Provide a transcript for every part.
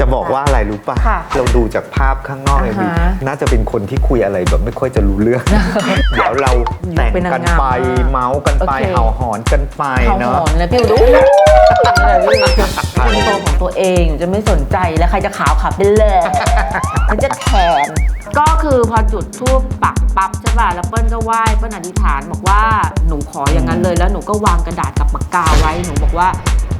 จะบอกว่าอะไรรู้ป่ะ ค่ะเราดูจากภาพข้างนอกเนี่ยอ่าฮะน่าจะเป็นคนที่คุยอะไรแบบไม่ค่อยจะรู้เรื่อง เดี๋ยวเราแต่งเป็นนางกันงามไปมากเมาส์กันไปโอเค เห่าหอนกันไปเขาหเนาะอนเลยพี่ดูอะไรพี่เป็นตัวของตัวเองหนูจะไม่สนใจแล้วใครจะขาวขับไปเลยมันจะแทนก็คือพอจุดทูปปักปั๊บใช่ป่ะแล้วเปิ้ลก็ไหว้เปิ้ลอธิษฐานบอกว่าหนูขออย่างนั้นเลย แล้วหนูก็วางกระดาษกับปากกาไว้หนูบอกว่า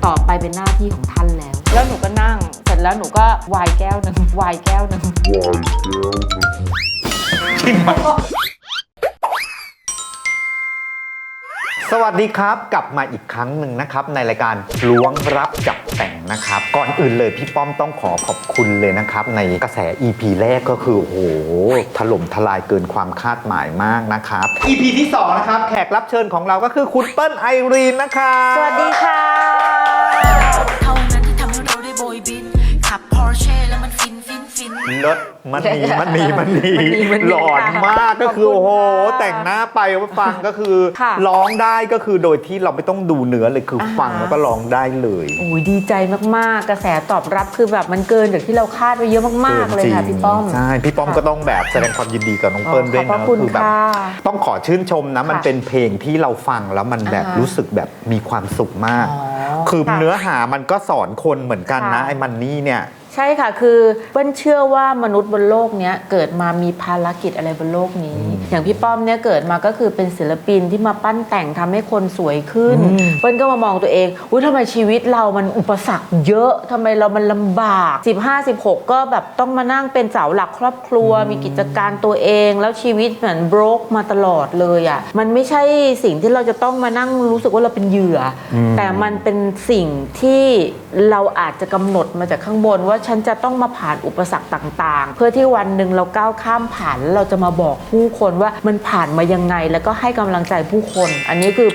ต่อไปเป็นหน้าที่ของท่านแล้ว แล้วหนูก็นั่งเสร็จ แล้วหนูก็วายแก้วหนึ่งวายแก้วหนึ่งสวัสดีครับ กลับมาอีกครั้งหนึ่งนะครับ ในรายการล้วงรับจับแต่งนะครับ ก่อนอื่นเลยพี่ป้อมต้องขอขอบคุณเลยนะครับ ในกระแส EP แรกก็คือ โอ้โห ถล่มทลายเกินความคาดหมายมากนะครับ EP ที่ 2 นะครับ แขกรับเชิญของเราก็คือคุณเปิ้ลไอรีนนะครับ สวัสดีค่ะ แล้วมันฟินฟินฟินเลิศมันนีมันนีมันนีมันนีมันนีหลอนมากก็คือขอบคุณโอ้โหค่ะแต่งหน้าไปฟังก็คือค่ะร้องได้ก็คือโดยที่เราไม่ต้องดูเนื้อเลยคืออาฮะฟังแล้วก็ร้องได้เลยโอ้ยดีใจมากๆ กระแสตอบรับคือแบบมันเกินจากที่เราคาดไว้เยอะมากๆเลยค่ะกินจริงพี่ป้อมใช่พี่ป้อมค่ะก็ต้องแบบแสดงความยินดีกับน้องอ๋อเปิ้ลด้วยขอบพนะระคุณแบบค่ะต้องขอชื่นชมนะมันค่ะเป็นเพลงที่เราฟังแล้วมันแบบอ่าฮะรู้สึกแบบมีความสุขมากอ๋อคือค่ะเนื้อหามันก็สอนคนเหมือนกันนะค่ะไอ้มันนี่เนี่ย ใช่ค่ะคือเปิ้ลเชื่อว่ามนุษย์บนโลกเนี้ยเกิดมามีภารกิจอะไรบนโลกนี้ อย่างพี่ป้อมเนี่ยเกิดมาก็คือเป็นศิลปินที่มาปั้นแต่งทำให้คนสวยขึ้นอืมเปิ้ลก็มามองตัวเองอุ้ยทำไมชีวิตเรามันอุปสรรคเยอะทำไมเรามันลำบาก 15 16 ก็แบบต้องมานั่งเป็นเสาหลักครอบครัว มีกิจการตัวเอง แล้วชีวิตเหมือนบรกมาตลอดเลยอะ่ะมันไม่ใช่สิ่งที่เราจะต้องมานั่งรู้สึกว่าเราเป็นเหยื่ออมแต่มันเป็นสิ่งที่เราอาจจะกำหนดมาจากข้างบนว่าฉันจะต้องมาผ่านอุปสรรคต่าง ๆ เพื่อที่วันหนึ่งเราก้าวข้ามผ่านแล้วเราจะมาบอกผู้คนว่ามันผ่านมายังไง แล้วก็ให้กำลังใจผู้คน อันนี้คือ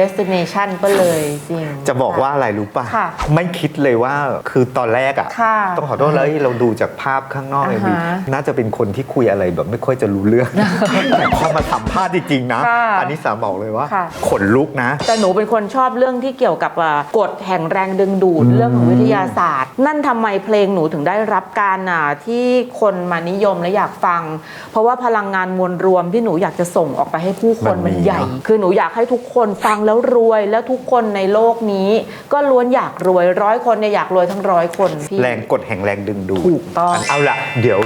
destination ก็เลยจริง จะบอกว่าอะไรรู้ป่ะ ค่ะไม่คิดเลยว่าคือตอนแรกอะค่ะต้องขอโทษแล้วเราดูจากภาพข้างนอกเลยอ่าฮะน่าจะเป็นคนที่คุยอะไรแบบไม่ค่อยจะรู้เรื่อง แต่พอมาสัมภาษณ์จริงๆนะ ค่ะอันนี้สามบอกเลยว่า ค่ะ ขนลุกนะ แต่หนูเป็นคนชอบเรื่องที่เกี่ยวกับอะกฎแห่งแรงดึงดูดอืมเรื่องของวิทยาศาสตร์ นั่นทำไมเพลงหนูถึงได้รับการอะที่คนมานิยมและอยากฟัง เพราะว่าพลังงานมวลรวมที่หนูอยากจะส่งออกไปให้ผู้คนมันใหญ่คือหนูอยากให้ทุกคนฟังแล้วรวยแล้วทุกคนในโลกนี้ ก็ล้วนอยากรวยร้อยคนเนี่ยอยากรวยทั้งร้อยคนพี่ แรงกดแห่งแรงดึงดูดถูกต้องเอาละเดี๋ยว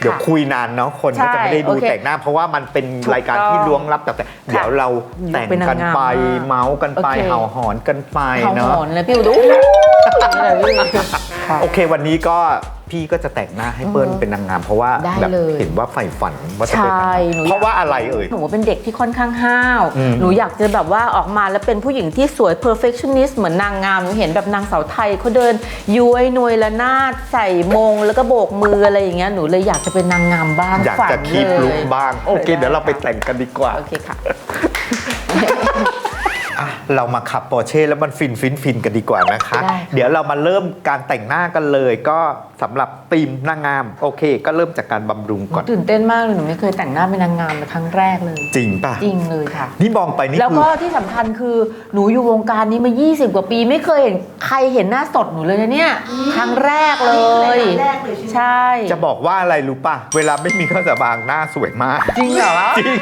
เดี๋ยวค่ะคุยนานเนาะคนใช่ก็จะไม่ได้ดูโอเคแต่งหน้า เพราะว่ามันเป็นถูกรายการต้องที่ล้วงลับแต่แต่เดี๋ยวเราแต่งเป็นนางกันงามไปมากเมาส์กันไปโอเคเห่าหอนกันไปเขาหเนาะอนเลยพี่ดูอะไรพี่ค่ะโอเควันนี้ก็ พี่ก็จะแต่งหน้าให้เปิ้ลเป็นนางงาม เพราะว่าได้แบบเลยเห็นว่าใฝ่ฝันว่าจะเป็นนางใช่งามหนูเพราะว่าอะไรเอ่ย หนูเป็นเด็กที่ค่อนข้างห้าว อืม หนูอยากจะแบบว่าออกมาแล้วเป็นผู้หญิงที่สวย perfectionist เหมือนนางงาม หนูเห็นแบบนางสาวไทยเขาเดิน ย้วยนวยละนาด ใส่มง แล้วก็โบกมืออะไรอย่างเงี้ย หนูเลยอยากจะเป็นนางงามบ้างอยากฝันจะคีบเลยลุกบ้าง โอเค เดี๋ยวเราไปแต่งกันดีกว่า โอเคค่ะอะ เรามาขับปอร์เช่แล้วมันฟินฟินฟินกันดีกว่านะคะ ได้ค่ะ เดี๋ยวเรามาเริ่มการแต่งหน้ากันเลย ก็สำหรับธีมนางงามโอเค ก็เริ่มจากการบำรุงก่อน ตื่นเต้นมากเลยหนูไม่เคยแต่งหน้าเป็นนางงามเป็นครั้งแรกเลย จริงป่ะ จริงเลยค่ะ นี่มองไปนี่แล้วคือ ก็ที่สำคัญคือหนูอยู่วงการนี้มา 20 กว่าปี ไม่เคยเห็นใครเห็นหน้าสดหนูเลยนะเนี่ยครั้งแรกเลยใช่ จะบอกว่าอะไรรู้ป่ะ เวลาไม่มีเครื่องสำอางหน้าสวยมาก จริงเหรอ จริง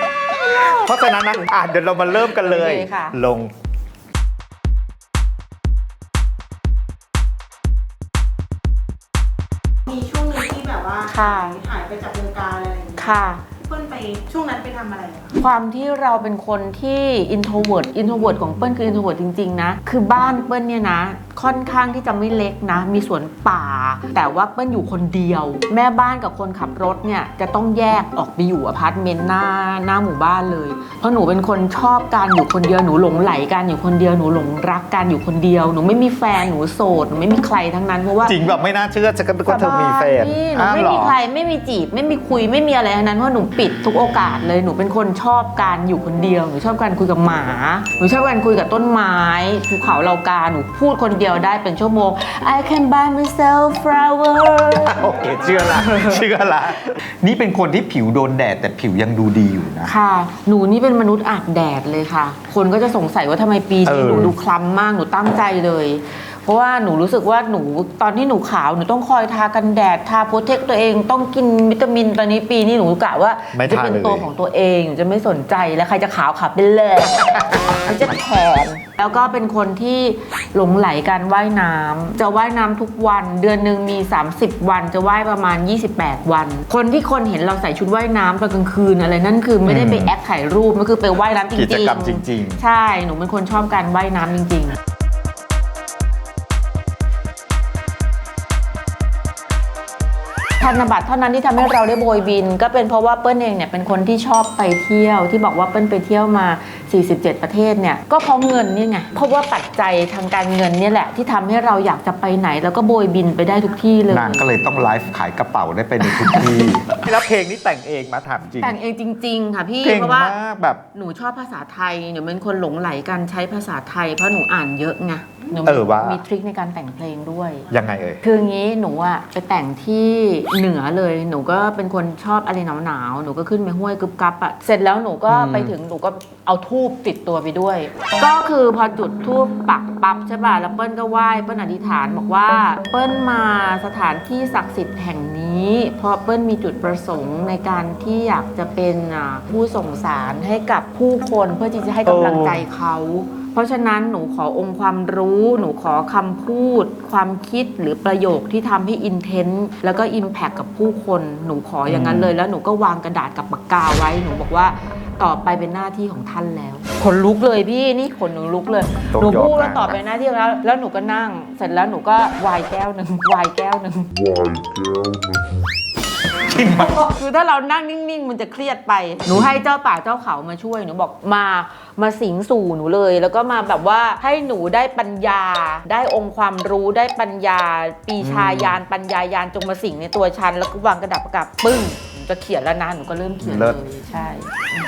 เพราะฉะนั้นนะอะเดี๋ยวเรามาเริ่มกันเลย โอเคค่ะ ลง ค่ะ หายไปจากวงการอะไรอย่างเงี้ยค่ะเพื่อนไปช่วงนั้นไปทำอะไรอะความที่เราเป็นคนที่ introvert introvert ของเปิ้ลคือ introvert จริง ๆ นะ คือบ้านเปิ้ลเนี่ยนะ ค่อนข้างที่จะไม่เล็กนะ มีสวนป่า แต่ว่าเปิ้ลอยู่คนเดียว แม่บ้านกับคนขับรถเนี่ยจะต้องแยกออกไปอยู่อพาร์ตเมนต์หน้าหน้าหมู่บ้านเลย เพราะหนูเป็นคนชอบการอยู่คนเดียวหนูหลงไหลการอยู่คนเดียวหนูหลงรักการอยู่คนเดียวหนูไม่มีแฟนหนูโสดหนูไม่มีใครทั้งนั้นเพราะว่าจริงแบบไม่น่าเชื่อจะก็ว่าเธอมีแฟนสบายพี่หนูอ้าวไม่เหรมีอใครไม่มีจีบไม่มีคุยไม่มีอะไรทั้งนั้นเพราะหนูปิดทุกโอกาสเลยหนูเป็นคนชอบการอยู่คนเดียวหนูชอบการคุยกับหมาหนูชอบการคุยกับต้นไม้ภูเขาเหล่ากาหนูพูดคนเดียวได้เป็นชั่วโมง I can buy myself flower โอเคเชื่อละเชื่อละนี่เป็นคนที่ผิวโดนแดดแต่ผิวยังดูดีอยู่นะ ค่ะ หนูนี่เป็นมนุษย์อาบแดดเลยค่ะ คนก็จะสงสัยว่าทำไมปีนี้เออ หนูดูคล้ำมากหนูตั้งใจเลย เพราะว่าหนูรู้สึกว่าหนูตอนที่หนูขาวหนูต้องคอยทากันแดดทาโปรเทคตัวเอง ต้องกินวิตามินตอนนี้ปีนี้หนูกะว่าไม่จะทาเป็นเลย ตัวของตัวเองหนูจะไม่สนใจแล้วใครจะขาวขาวไปเลยมันจะแทนแล้วก็เป็นคนที่หลงไหลการว่ายน้ำจะว่ายน้ำทุกวัน เดือนหนึ่งมี 30 วัน จะว่ายประมาณ 28 วัน คนที่คนเห็นเราใส่ชุดว่ายน้ำตอนกลางคืนอะไรนั่นคือไม่ได้ไปอืมแอคถ่ายรูปมันคือไปว่ายน้ำจริงๆกิจกรรมจริงๆ ใช่หนูเป็นคนชอบการว่ายน้ำจริง ๆ ธนบัตรเท่านั้นที่ทำให้เราได้โบยบิน ก็เป็นเพราะว่าเปิ้ลเองเนี่ยเป็นคนที่ชอบไปเที่ยวที่บอกว่าเปิ้ลไปเที่ยวมา 47 ประเทศเนี่ยก็เพราะเงินนี่ไงเพราะว่าปัจจัยทางการเงินเนี่ยแหละที่ทำให้เราอยากจะไปไหน แล้วก็โบยบินไปได้ทุกที่เลยนางก็เลยต้องไลฟ์ขายกระเป๋าได้ไปในทุกที่แล้วเพลงนี้แต่งเองมาถามจริง แต่งเองจริง ๆ ค่ะพี่เก่งเพราะว่ามากแบบหนูชอบภาษาไทยหนูเป็นคนหลงไหลการใช้ภาษาไทยเพราะหนูอ่านเยอะไงหนูเออว่ามีทริคในการแต่งเพลงด้วยยังไงเอ่ยคืองี้หนูอะไปแต่งที่เหนือเลย หนูก็เป็นคนชอบอะไรหนาวๆ หนูก็ขึ้นไปห้วยกึบกับอะเสร็จแล้วหนูก็อืมไปถึงหนูก็เอาทูบติดตัวไปด้วย ก็คือพอจุดทูบปักปั๊บใช่ป่ะ แล้วเปิ้ลก็ไหว้ เปิ้ลอธิษฐานบอกว่า เปิ้ลมาสถานที่ศักดิ์สิทธิ์แห่งนี้ เพราะเปิ้ลมีจุดประสงค์ในการที่อยากจะเป็นอ่าผู้ส่งสารให้กับผู้คนเพื่อที่จะให้กำลังใจเขา เพราะฉะนั้นหนูขอองค์ความรู้ หนูขอคำพูด ความคิดหรือประโยคที่ทำให้อินเทนต์แล้วก็อิมแพคกับผู้คน หนูขออย่างนั้นเลย แล้วหนูก็วางกระดาษกับปากกาไว้ หนูบอกว่าต่อไปเป็นหน้าที่ของท่านแล้วขนลุกเลยพี่นี่ขนหนูลุกเลยต้องหนูยอมพูดว่านะต่อไปหน้าที่แล้ว แล้วหนูก็นั่ง เสร็จแล้วหนูก็วายแก้วหนึ่งวายแก้วหนึ่ง คือถ้าเรานั่งนิ่งๆ มันจะเครียดไป หนูให้เจ้าป่าเจ้าเขามาช่วย หนูบอกมา มาสิงสู่หนูเลย แล้วก็มาแบบว่าให้หนูได้ปัญญา ได้องค์ความรู้ได้ปัญญา ปีชายานปัญญายานจงมาสิงในตัวฉัน แล้วก็วางกระดาษประกาศปึ้งหนูจะเขียนแล้วนะ หนูก็เริ่มเขียนเลิเลศยใช่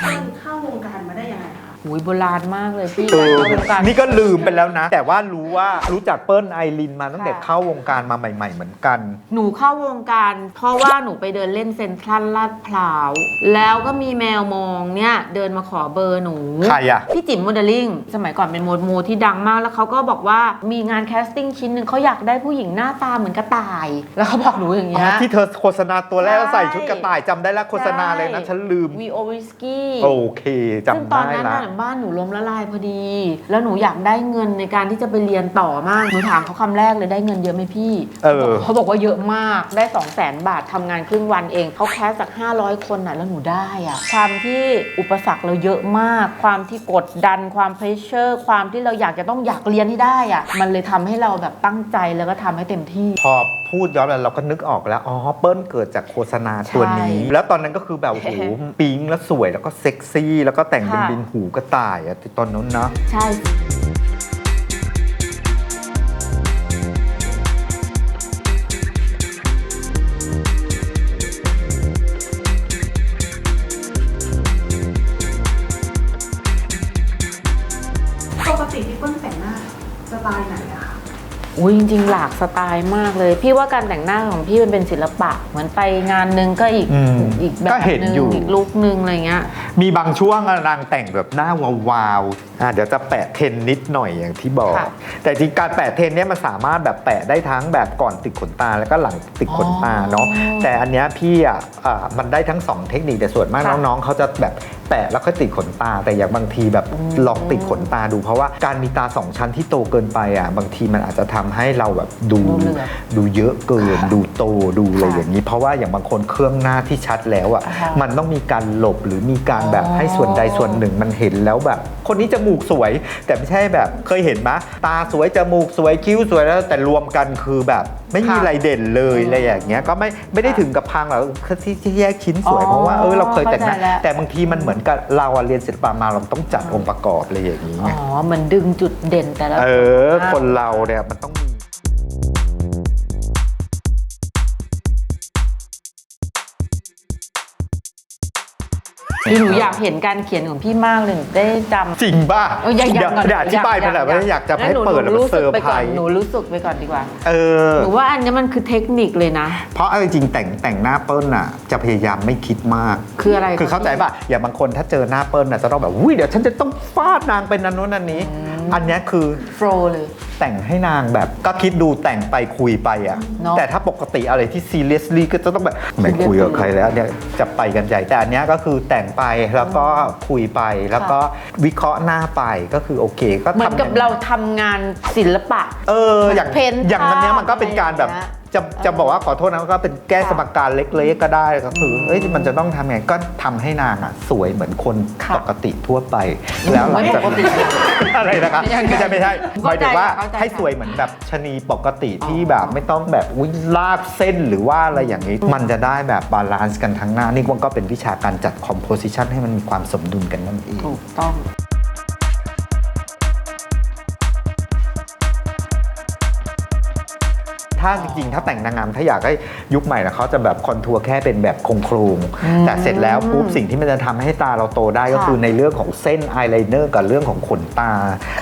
เปิ้ลเข้าวงการมาได้ยังไงคะ หุยโบราณมากเลยพี่เออเข้าวงการนี่ก็ลืมไปแล้วนะ แต่ว่ารู้ว่ารู้จักเปิ้ลไอรินมาตั้งแต่ค่ะเข้าวงการมาใหม่ ๆ เหมือนกัน หนูเข้าวงการ เพราะว่าหนูไปเดินเล่นเซ็นทรัลลาดพร้าว แล้วก็มีแมวมองเนี่ย เดินมาขอเบอร์หนูใครอะพี่จิ๋มโมเดลลิ่งสมัยก่อนเป็นโมดโมที่ดังมากแล้วเขาก็บอกว่ามีงานแคสติ้งชิ้นหนึ่งเขาอยากได้ผู้หญิงหน้าตาเหมือนกระต่าย แล้วเขาบอกหนูอย่างเงี้ยที่เธอโฆษณาตัวแรกแล้วใช่ใส่ชุดกระต่ายจำได้แล้วโฆษณาเลยนะฉันลืมวีโอวิสกี้โอเคซึ่งจำตอนได้นั้นละน่ะบ้านหนูล้มละลายพอดี แล้วหนูอยากได้เงินในการที่จะไปเรียนต่อมากหนูถามเขาคำแรกเลยได้เงินเยอะไหมพี่เออ เขาบอกว่าเยอะมากได้ 2 0 0แสนบาททำงานครึ่งวันเองเขาแคสจาก 500 คนน่ะแล้วหนูได้อะความที่อุปสรรคเราเยอะมาก ความที่กดดันความเพรสเชอร์ ความที่เราอยากจะต้องอยากเรียนให้ได้อะมันเลยทำให้เราแบบตั้งใจแล้วก็ทำให้เต็มที่ พอ พูดย้อนไปเราก็นึกออกแล้ว อ๋อ เปิ้ลเกิดจากโฆษณาตัวนี้ใช่แล้วตอนนั้นก็คือแบบโอ้โหปิ๊งแล้วสวยแล้วก็เซ็กซี่ แล้วก็แต่งเป็นค่ะบินหูกระต่ายอะตอนนั้นเนาะใช่ จริงๆ หลากสไตล์มากเลย พี่ว่าการแต่งหน้าของพี่มันเป็นศิลปะ เหมือนไปงานหนึงก็อีกอืมอีกแบบก็เห็นหนึงอยู่ อีกลุกหนึงอะไรเงี้ย มีบางช่วงอะนางแต่งแบบหน้าวาวๆอะเดี๋ยวจะแปะเทรนนิดหน่อยอย่างที่บอก ค่ะ แต่จริงการแปะเทรนเนี้ยมันสามารถแบบแปะได้ทั้งแบบก่อนติดขนตาแล้วก็หลังติดขนตาเนาะอ๋อแต่อันเนี้ยพี่อะอะมันได้ทั้งสองเทคนิคแต่ส่วนมากค่ะน้องๆเขาจะแบบแปะแล้วค่อยติดขนตา แต่อย่างบางทีแบบอืมลองติดขนตาดูเพราะว่าการมีตาสองชั้นที่โตเกินไปอะบางทีมันอาจจะทำให้เราแบบดูดูเหลือบดูเยอะเกินค่ะดูโตดูอะไรค่ะอย่างนี้ เพราะว่าอย่างบางคนเครื่องหน้าที่ชัดแล้วอะอ่าฮะ มันต้องมีการหลบหรือมีการแบบอ๋อให้ส่วนใดส่วนหนึ่งมันเห็นแล้วแบบ คนนี้จมูกสวย แต่ไม่ใช่แบบเคยเห็นไหมตาสวยจมูกสวยคิ้วสวยแล้วแต่รวมกันคือแบบ ไม่มีค่ะอะไรเด่นเลยอืมอะไรอย่างเงี้ยก็ไม่ไม่ได้ค่ะถึงกับพังหรอกคือที่ที่แยกชิ้นสวยอ๋อเพราะว่าเออเราเคยแต่งหน้าเข้าใจแล้ว แต่บางทีมันเหมือนกับเราอะเรียนศิลปะมาเราต้องจัดองค์ประกอบอะไรอย่างนี้อ๋ไงอเหมันดึงจุดเด่นแต่ละ เออจุดคนเราเนี่ยมันต้องมี คือหนูอยากเห็นการเขียนของพี่มากเลยหนูได้จำ จริงป่ะเออยังเดี๋ยวก่อนเดี๋ยวอธิบายไปหน่อยว่าอยากจะให้งั้นหนูเปิดแล้วหนูมันรู้เซสึอกร์ไปไพรก่อนส์หนูรู้สึกไปก่อนดีกว่า เออ หนูว่าอันนี้มันคือเทคนิคเลยนะ เพราะเอาจริงๆแต่งแต่งหน้าเปิ้ลน่ะ จะพยายามไม่คิดมาก คืออะไร คือเข้าใจป่ะ อย่างบางคนถ้าเจอหน้าเปิ้ลน่ะจะต้องแบบอุ้ยเดี๋ยวฉันจะต้องฟาดนางเป็นนันนู้นนันนี้ อืมอันเนี้ยคือโฟลเลย แต่งให้นางแบบก็คิดดูแต่งไปคุยไปอะ เนอะ แต่ถ้าปกติอะไรที่ seriously ก็จะต้องแบบไม่คุยกับใครแล้วเนี่ยจะไปกันใหญ่แต่อันเนี้ยก็คือแต่งไปแล้วก็คุยไปแล้วก็วิเคราะห์หน้าไปก็คือโอเค ก็เหมือนทำกับเราทำงานศิลปะ เอออย่างเพ้นอย่างอันเนี้ยมันก็เป็นการแบบภาพอะไรอย่างเงี้ย จะจะบอกว่าขอโทษนะก็เป็นแก้ค่ะสมการเล็กๆก็ได้ก็คือเอ้ยมันจะต้องทำไงก็ทำให้นางอะสวยเหมือนคนค่ะปกติทั่วไป แล้วหลังจากไม่ปกติอะไรนะครับยังไงไม่ใช่ไม่ใช่หมายถึงว่าเข้าใจค่ะ ให้สวยเหมือนแบบชะนีปกติที่แบบไม่ต้องแบบอุ๊ยลากเส้นหรือว่าอะไรอย่างนี้ มันจะได้แบบบาลานซ์กันทั้งหน้านี่มันก็เป็นวิชาการจัดคอมโพสิชันให้มันมีความสมดุลกันนั่นเอง ถูกต้อง ถ้าจริงๆ ถ้าแต่งนางงามถ้าอยากให้ยุคใหม่นะเขาจะแบบคอนทัวร์แค่เป็นแบบโครงโครงๆแต่เสร็จแล้วปุ๊บสิ่งที่มันจะทำให้ตาเราโตได้ก็ค่ะคือในเรื่องของเส้นอายไลเนอร์กับเรื่องของขนตา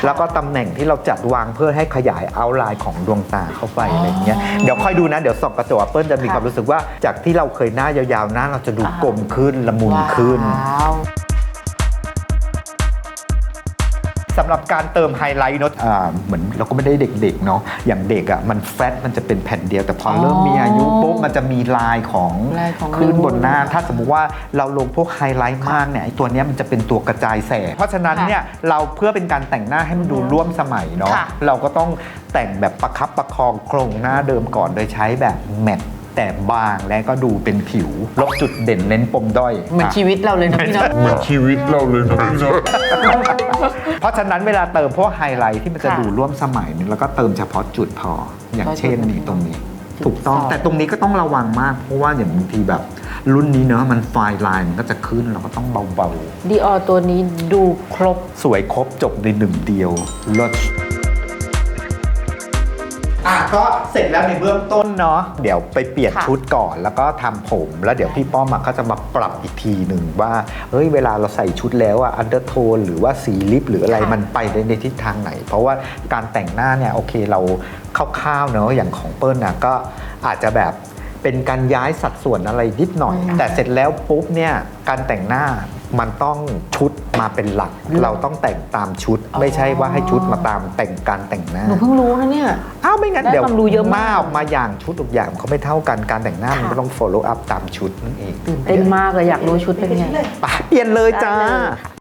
แล้วก็ตำแหน่งที่เราจัดวางเพื่อให้ขยายเอาไลน์ของดวงตาเข้าไปอะไรอย่างเงี้ยเดี๋ยวค่อยดูนะเดี๋ยวส่องกระจกเปิ้ลจะมีค่ะความรู้สึกว่าจากที่เราเคยหน้ายาวๆหน้าเราจะดูกลมขึ้นละมุนขึ้น สำหรับการเติมไฮไลท์เนอะอ่าเหมือนเราก็ไม่ได้เด็กๆเนาะอย่างเด็กอะ่ะมันแฟตมันจะเป็นแผ่นเดียว แต่พอออเริ่มมีอายุปุ๊บมันจะมีลายของลายของขึ้นบนหน้ารูปถ้าสมมุติว่าเราลงพวกไฮไลท์มากเนี่ยไอ้ตัวเนี้ยมันจะเป็นตัวกระจายแสงเพราะฉะนั้นค่ะเนี่ยเราเพื่อเป็นการแต่งหน้าให้มันดูร่วมสมัยเนาะค่ะ เราก็ต้องแต่งแบบประคับประคองโครงหน้าเดิมก่อนโดยใช้แบบแมตต์แต่บางและก็ดูเป็นผิวลบจุดเด่นเน้นปมด้อยเหมือนชีวิตเราเลยนะพี่เนาะ เหมือนชีวิตเราเลยนะพี่เนาะเพ ราะฉะนั้นเวลาเติมพวกไฮไลท์ที่มันจะค่ะดูร่วมสมัยเนี่ยแล้วก็เติมเฉพาะจุดพอ อย่างก็เช่นจุดนี่ตรงนี้ จุดถูกต้องสอง แต่ตรงนี้ก็ต้องระวังมาก เพราะว่าอย่างบางทีแบบรุ่นนี้เนอะมันไฟล์ไลน์มันก็จะขึ้นเราก็ต้องเบาดีออตัวนี้ดูครบ ๆ สวยครบจบในหนึ่งเดียวลด อะก็เสร็จแล้วในเบื้องต้นเนาะเดี๋ยวไปเปลี่ยนค่ะชุดก่อนแล้วก็ทำผม แล้วเดี๋ยวพี่ป้อมอะก็จะมาปรับอีกทีหนึ่งว่าเฮ้ยเวลาเราใส่ชุดแล้วอะอันเดอร์โทนหรือว่าสีลิปหรืออะไรค่ะ มันไปในในทิศทางไหน เพราะว่าการแต่งหน้าเนี่ยโอเคเราคร่าวๆเนาะอย่างของเปิ้ลนะก็อาจจะแบบเป็นการย้ายสัดส่วนอะไรนิดหน่อย แต่เสร็จแล้วปุ๊บเนี่ยการแต่งหน้า มันต้องชุดมาเป็นหลัก เราต้องแต่งตามชุด ไม่ใช่ว่าให้ชุดมาตามแต่งการแต่งหน้าหนูเพิ่งรู้นะเนี่ย อ้าวไม่งั้นได้เดี๋ยวความรู้เยอะมากหน้าออกมาอย่างชุดทุกอย่างเขาไม่เท่ากันการแต่งหน้ามันค่ะก็ต้อง follow up ตามชุดนั่นเองตื่นเต้นมากเลยอยากรู้ชุดเป็นไง ไปเปลี่ยนเลยจ้า ได้เลยค่ะ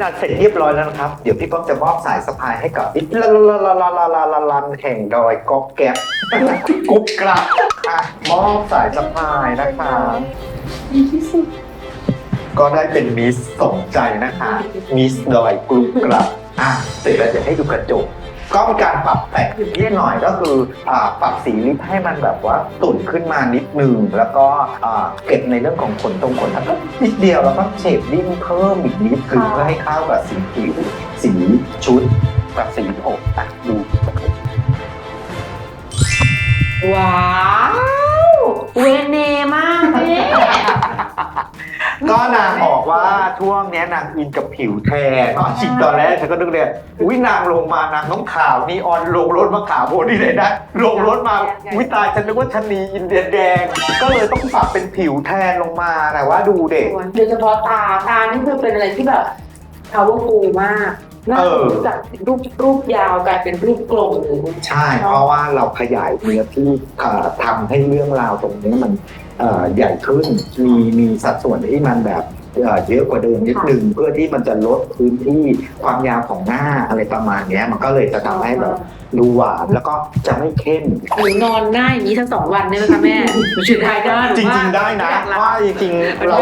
เป็นอันเสร็จเรียบร้อยแล้วนะครับ เดี๋ยวพี่ป้อมจะมอบสายสะพายให้กับอิลาลาลาลาลาลาลาลันแห่งดอยกอกแก๊บกุ๊บกรับอะมอบสายสะพายนะคะก็ได้เป็นมิสสมใจนะคะมิสดอยกรุบกลับอะเสร็จแล้วจะให้ดูกระจก ก็มีการปรับแต่งนิดหน่อยก็คืออ่าปรับสีลิปให้มันแบบว่าตุ่นขึ้นมานิดนึง แล้วก็อ่าเก็บในเรื่องของขนตรงขนแล้วก็นิดเดียวแล้วก็เฉดดิ้นเพิ่มอีกนิดคือเพื่อให้เข้ากับสีผิวสีชุดกับสีผมอะดูว้าว เวเนมากแม่ ก็นางบอกว่าช่วงเนี้ยนางอินกับผิวแทนเนาะจริงตอนแรกฉันก็นึกเลยอุ้ยนางลงมานางน้องขาวนีออนลงรถมาขาวโพนี่เลยนะลงรถมาอุ้ยตายฉันนึกว่าชะนีอินเดียแดง ก็เลยต้องปรับเป็นผิวแทนลงมาแต่ว่าดูเด็กโดยเฉพาะตาตานี่คือเป็นอะไรที่แบบ powerful มากหน้าเออจากรูปรูปยาวกลายเป็นรูปกลมเลยใช่ เพราะว่าเราขยายเนื้อที่เอ่อทำให้เรื่องราวตรงนี้มันเอ่อ ใหญ่ขึ้น มีมีสัดส่วนที่มันแบบเอ่อเยอะกว่าเดิมนิดนึงเพื่อที่มันจะลดพื้นที่ความยาวของหน้าอะไรประมาณเนี้ยมันก็เลยจะทำให้แบบ ดูหวานแล้วก็จะไม่เข้มหนูนอนหน้าอย่างนี้ทั้งสองวันได้ไหมคะแม่หนูชุดได้ได้หจนูว่าริงๆได้นะอยากเพลาราะว่าจริงๆเรา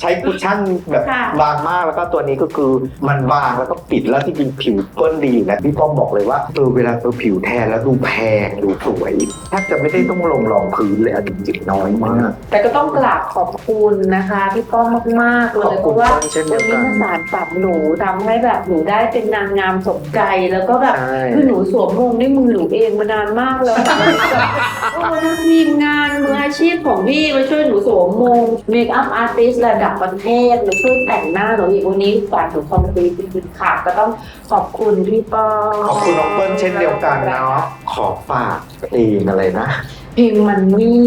ใช้คุชชั่นแบบค่ะบางมากแล้วก็ตัวนี้ก็คือมันบางแล้วก็ปิดแล้วจริงๆผิวเปิ้ลดีนะพี่ป้อมบอกเลยว่าเออเวลาตัวผิวแทนแล้วดูแพงดูสวยแทบจะไม่ได้ต้องลงรองพื้นเลยอะจริงๆน้อยมาก แต่ก็ต้องกราบขอบคุณนะคะพี่ป้อมมากๆเลขอบยคุเพณราะว่าป้อมเช่นเดีวัยนวนี้กันมาสารปรับหนูทำให้แบบหนูได้เป็นนางงามสมใจแล้วก็แบบใช่คือหนูสวมมงด้วยมือหนูเองมานานมากแล้วโอ้ทั้งทีมงานมืออาชีพของพี่มาช่วยหนูสวมมงเมคอัพอาร์ติสระดับประเทศมาช่วยแต่งหน้าหนูอีกวันนี้ฝากหนูคอมพลีทเป็นขาดก็ต้องขอบคุณพี่ป้อขอบคุณน้องเปิ้ลเช่นเดียวกันเนาะขอฝากเพลงอะไรนะ เพลงมันนี่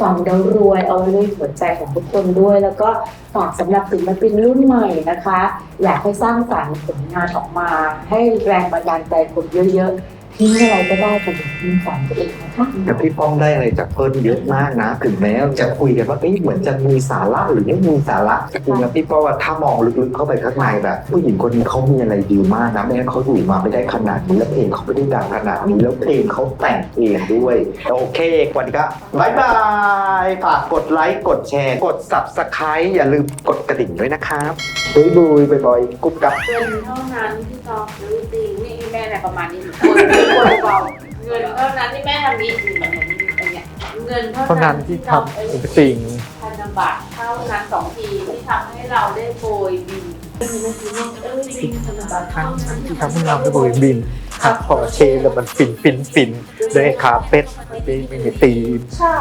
ฝังเดารวยเอาไว้ในหัวใจของทุกคนด้วย แล้วก็ฝากสำหรับศิลปินรุ่นใหม่นะคะ อยากให้สร้างสรรค์ผลงานออกมา ให้แรงบันดาลใจคนเยอะๆ ทิ้งอะไรก็ได้แต่อย่าทิ้งฝันตัวเองนะคะแต่พี่ป้อมได้อะไรจากเปิ้ลเยอะมากนะ ถึงแม้จะคุยกันว่าเอ๊ะเหมือนจะมีสาระหรือไม่มีสาระจริงๆแล้วพี่ป้อมว่าถ้ามองลึกๆเข้าไปข้างในแบบผู้หญิงคนนี้เขามีอะไรดีมากนะไม่งั้นเขาอยู่มาไม่ได้ขนาดนี้แล้วเพลงเขาไม่ได้ดังขนาดนี้แล้วเพลงเขาแต่งเองด้วยโอเควันนี้ก็บายบายฝากกดไลค์กดแชร์กด subscribe อย่าลืมกดกระดิ่งด้วยนะครับบุยบุยบายบายกุ๊บกับเงินเท่านั้นที่ตอบรู้จริงนี่แม่เนี่ยประมาณนี้คนคนเบาเงินเท่านั้นที่แม่ทำนี้แบบนี้อย่างเงี้ยเงินเท่าเท่านั้นั้นนที่ที่ททำำสิ่งพันธบัตรเท่านั้นสองทีที่ทำให้เราได้โปรยบินเป็นเรื่องที่ว่าเออจริงพันธบัตรเท่านั้นที่ทำให้เราได้บริบินขับพอเชแล้วมันฟินฟินฟินด้วยคาเป็ดไม่มีตีมใช่